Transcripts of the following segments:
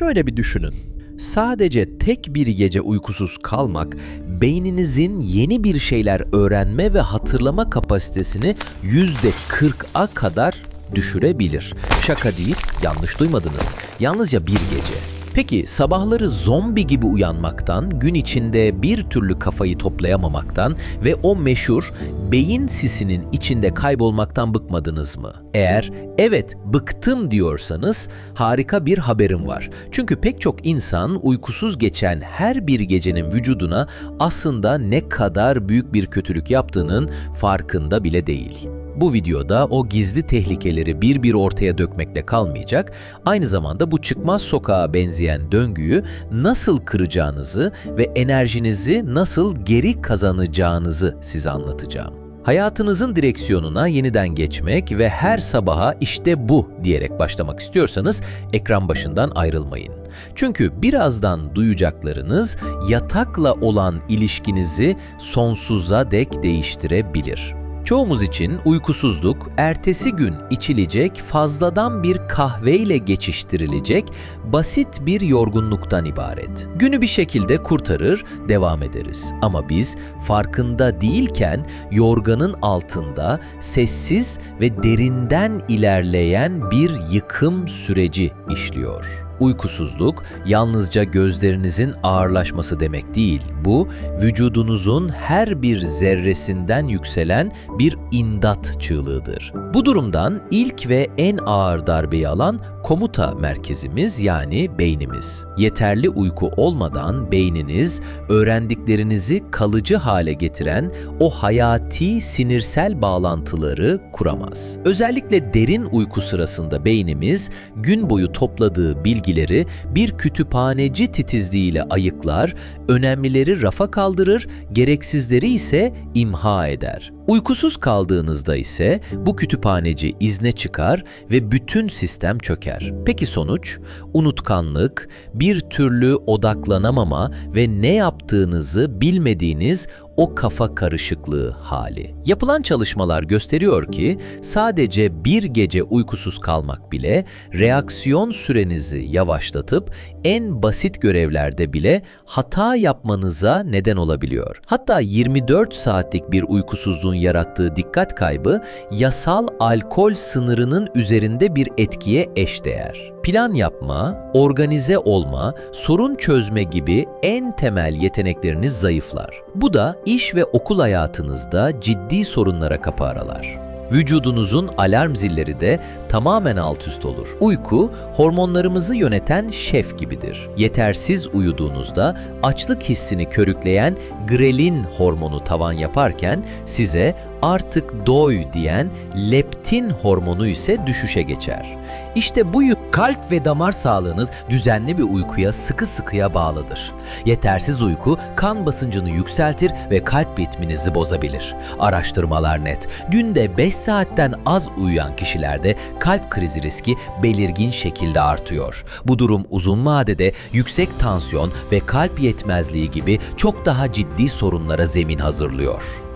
Şöyle bir düşünün. Sadece tek bir gece uykusuz kalmak beyninizin yeni bir şeyler öğrenme ve hatırlama kapasitesini %40'a kadar düşürebilir. Şaka değil, yanlış duymadınız. Yalnızca bir gece. Peki sabahları zombi gibi uyanmaktan, gün içinde bir türlü kafayı toplayamamaktan ve o meşhur beyin sisinin içinde kaybolmaktan bıkmadınız mı? Eğer evet bıktım diyorsanız harika bir haberim var. Çünkü pek çok insan uykusuz geçen her bir gecenin vücuduna aslında ne kadar büyük bir kötülük yaptığının farkında bile değil. Bu videoda o gizli tehlikeleri bir bir ortaya dökmekle kalmayacak, aynı zamanda bu çıkmaz sokağa benzeyen döngüyü nasıl kıracağınızı ve enerjinizi nasıl geri kazanacağınızı size anlatacağım. Hayatınızın direksiyonuna yeniden geçmek ve her sabaha işte bu diyerek başlamak istiyorsanız ekran başından ayrılmayın. Çünkü birazdan duyacaklarınız yatakla olan ilişkinizi sonsuza dek değiştirebilir. Çoğumuz için uykusuzluk ertesi gün içilecek fazladan bir kahveyle geçiştirilecek basit bir yorgunluktan ibaret. Günü bir şekilde kurtarır, devam ederiz. Ama biz farkında değilken yorganın altında sessiz ve derinden ilerleyen bir yıkım süreci işliyor. Uykusuzluk yalnızca gözlerinizin ağırlaşması demek değil. Bu vücudunuzun her bir zerresinden yükselen bir imdat çığlığıdır. Bu durumdan ilk ve en ağır darbeyi alan komuta merkezimiz yani beynimiz. Yeterli uyku olmadan beyniniz öğrendiklerinizi kalıcı hale getiren o hayati sinirsel bağlantıları kuramaz. Özellikle derin uyku sırasında beynimiz gün boyu topladığı bilgileri bir kütüphaneci titizliğiyle ayıklar, önemlileri rafa kaldırır, gereksizleri ise imha eder. Uykusuz kaldığınızda ise bu kütüphaneci izne çıkar ve bütün sistem çöker. Peki sonuç? Unutkanlık, bir türlü odaklanamama ve ne yaptığınızı bilmediğiniz o kafa karışıklığı hali. Yapılan çalışmalar gösteriyor ki sadece bir gece uykusuz kalmak bile reaksiyon sürenizi yavaşlatıp en basit görevlerde bile hata yapmanıza neden olabiliyor. Hatta 24 saatlik bir uykusuzluğun yarattığı dikkat kaybı yasal alkol sınırının üzerinde bir etkiye eşdeğer. Plan yapma, organize olma, sorun çözme gibi en temel yetenekleriniz zayıflar. Bu da iş ve okul hayatınızda ciddi sorunlara kapı aralar. Vücudunuzun alarm zilleri de tamamen alt üst olur. Uyku, hormonlarımızı yöneten şef gibidir. Yetersiz uyuduğunuzda açlık hissini körükleyen grelin hormonu tavan yaparken size artık doy diyen leptin hormonu ise düşüşe geçer. İşte bu yük kalp ve damar sağlığınız düzenli bir uykuya sıkı sıkıya bağlıdır. Yetersiz uyku kan basıncını yükseltir ve kalp ritminizi bozabilir. Araştırmalar net. Günde 5 saatten az uyuyan kişilerde kalp krizi riski belirgin şekilde artıyor. Bu durum uzun vadede yüksek tansiyon ve kalp yetmezliği gibi çok daha ciddi sorunlara zemin hazırlıyor.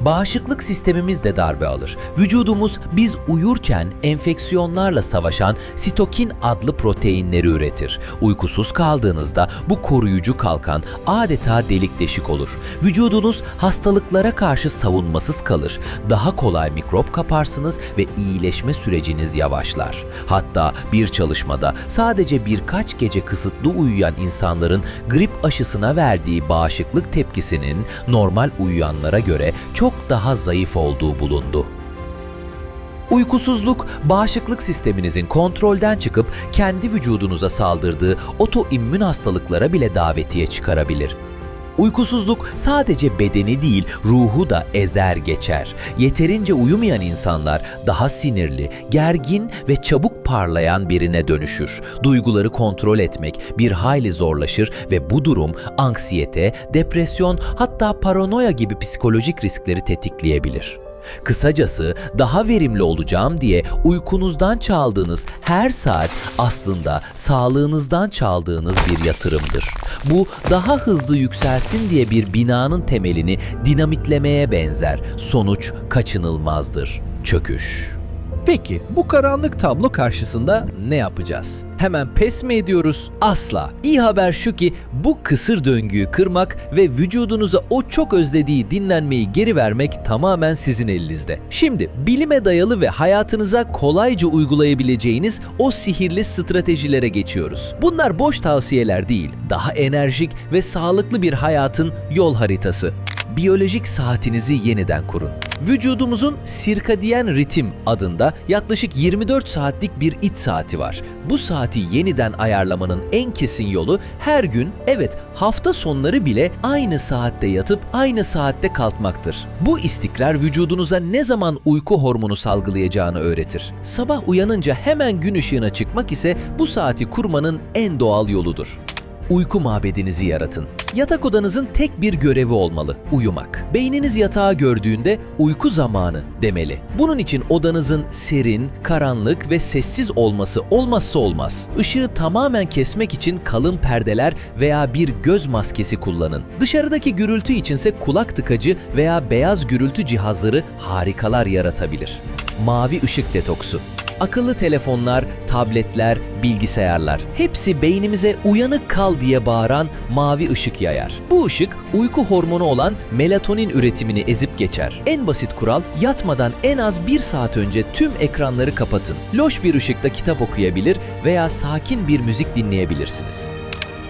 Bağışıklık sistemimiz de darbe alır. Vücudumuz biz uyurken enfeksiyonlarla savaşan sitokin adlı proteinleri üretir. Uykusuz kaldığınızda bu koruyucu kalkan adeta delik deşik olur. Vücudunuz hastalıklara karşı savunmasız kalır. Daha kolay mikrop kaparsınız ve iyileşme süreciniz yavaşlar. Hatta bir çalışmada sadece birkaç gece kısıtlı uyuyan insanların grip aşısına verdiği bağışıklık tepkisinin normal uyuyanlara göre çok daha zayıf olduğu bulundu. Uykusuzluk, bağışıklık sisteminizin kontrolden çıkıp kendi vücudunuza saldırdığı otoimmün hastalıklara bile davetiye çıkarabilir. Uykusuzluk sadece bedeni değil, ruhu da ezer geçer. Yeterince uyumayan insanlar daha sinirli, gergin ve çabuk parlayan birine dönüşür. Duyguları kontrol etmek bir hayli zorlaşır ve bu durum anksiyete, depresyon hatta paranoya gibi psikolojik riskleri tetikleyebilir. Kısacası daha verimli olacağım diye uykunuzdan çaldığınız her saat aslında sağlığınızdan çaldığınız bir yatırımdır. Bu daha hızlı yükselsin diye bir binanın temelini dinamitlemeye benzer. Sonuç kaçınılmazdır. Çöküş. Peki bu karanlık tablo karşısında ne yapacağız? Hemen pes mi ediyoruz? Asla. İyi haber şu ki bu kısır döngüyü kırmak ve vücudunuza o çok özlediği dinlenmeyi geri vermek tamamen sizin elinizde. Şimdi bilime dayalı ve hayatınıza kolayca uygulayabileceğiniz o sihirli stratejilere geçiyoruz. Bunlar boş tavsiyeler değil, daha enerjik ve sağlıklı bir hayatın yol haritası biyolojik saatinizi yeniden kurun. Vücudumuzun sirkadiyen ritim adında yaklaşık 24 saatlik bir iç saati var. Bu saati yeniden ayarlamanın en kesin yolu her gün, evet hafta sonları bile aynı saatte yatıp aynı saatte kalkmaktır. Bu istikrar vücudunuza ne zaman uyku hormonu salgılayacağını öğretir. Sabah uyanınca hemen gün ışığına çıkmak ise bu saati kurmanın en doğal yoludur uyku mabedinizi yaratın. Yatak odanızın tek bir görevi olmalı, uyumak. Beyniniz yatağı gördüğünde uyku zamanı demeli. Bunun için odanızın serin, karanlık ve sessiz olması olmazsa olmaz. Işığı tamamen kesmek için kalın perdeler veya bir göz maskesi kullanın. Dışarıdaki gürültü içinse kulak tıkacı veya beyaz gürültü cihazları harikalar yaratabilir. Mavi ışık detoksu. Akıllı telefonlar, tabletler, bilgisayarlar hepsi beynimize uyanık kal diye bağıran mavi ışık yayar. Bu ışık uyku hormonu olan melatonin üretimini ezip geçer. En basit kural yatmadan en az bir saat önce tüm ekranları kapatın. Loş bir ışıkta kitap okuyabilir veya sakin bir müzik dinleyebilirsiniz.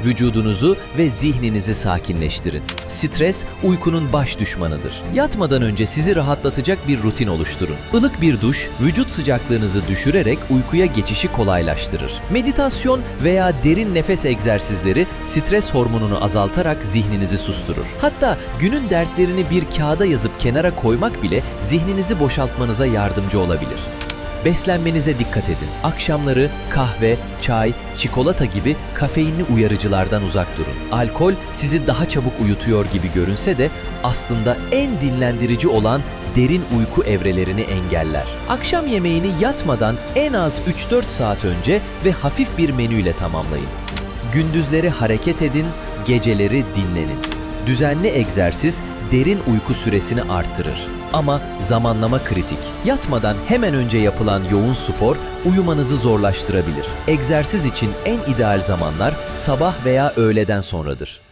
Vücudunuzu ve zihninizi sakinleştirin. Stres uykunun baş düşmanıdır. Yatmadan önce sizi rahatlatacak bir rutin oluşturun. Ilık bir duş vücut sıcaklığınızı düşürerek uykuya geçişi kolaylaştırır. Meditasyon veya derin nefes egzersizleri stres hormonunu azaltarak zihninizi susturur. Hatta günün dertlerini bir kağıda yazıp kenara koymak bile zihninizi boşaltmanıza yardımcı olabilir. Beslenmenize dikkat edin. Akşamları kahve, çay, çikolata gibi kafeinli uyarıcılardan uzak durun. Alkol sizi daha çabuk uyutuyor gibi görünse de aslında en dinlendirici olan derin uyku evrelerini engeller. Akşam yemeğini yatmadan en az 3-4 saat önce ve hafif bir menüyle tamamlayın. Gündüzleri hareket edin, geceleri dinlenin. Düzenli egzersiz derin uyku süresini artırır. Ama zamanlama kritik. Yatmadan hemen önce yapılan yoğun spor uyumanızı zorlaştırabilir. Egzersiz için en ideal zamanlar sabah veya öğleden sonradır.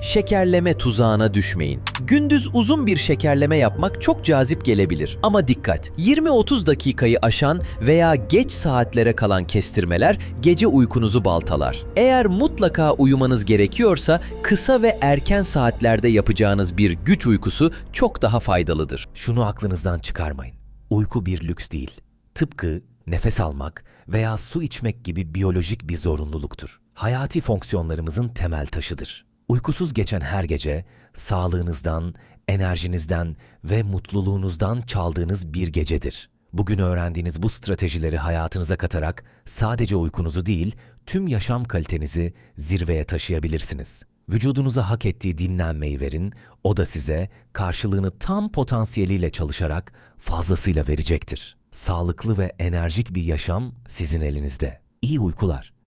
Şekerleme tuzağına düşmeyin. Gündüz uzun bir şekerleme yapmak çok cazip gelebilir ama dikkat. 20-30 dakikayı aşan veya geç saatlere kalan kestirmeler gece uykunuzu baltalar. Eğer mutlaka uyumanız gerekiyorsa kısa ve erken saatlerde yapacağınız bir güç uykusu çok daha faydalıdır. Şunu aklınızdan çıkarmayın. Uyku bir lüks değil. Tıpkı nefes almak veya su içmek gibi biyolojik bir zorunluluktur. Hayati fonksiyonlarımızın temel taşıdır. Uykusuz geçen her gece sağlığınızdan, enerjinizden ve mutluluğunuzdan çaldığınız bir gecedir. Bugün öğrendiğiniz bu stratejileri hayatınıza katarak sadece uykunuzu değil, tüm yaşam kalitenizi zirveye taşıyabilirsiniz. Vücudunuza hak ettiği dinlenmeyi verin, o da size karşılığını tam potansiyeliyle çalışarak fazlasıyla verecektir. Sağlıklı ve enerjik bir yaşam sizin elinizde. İyi uykular.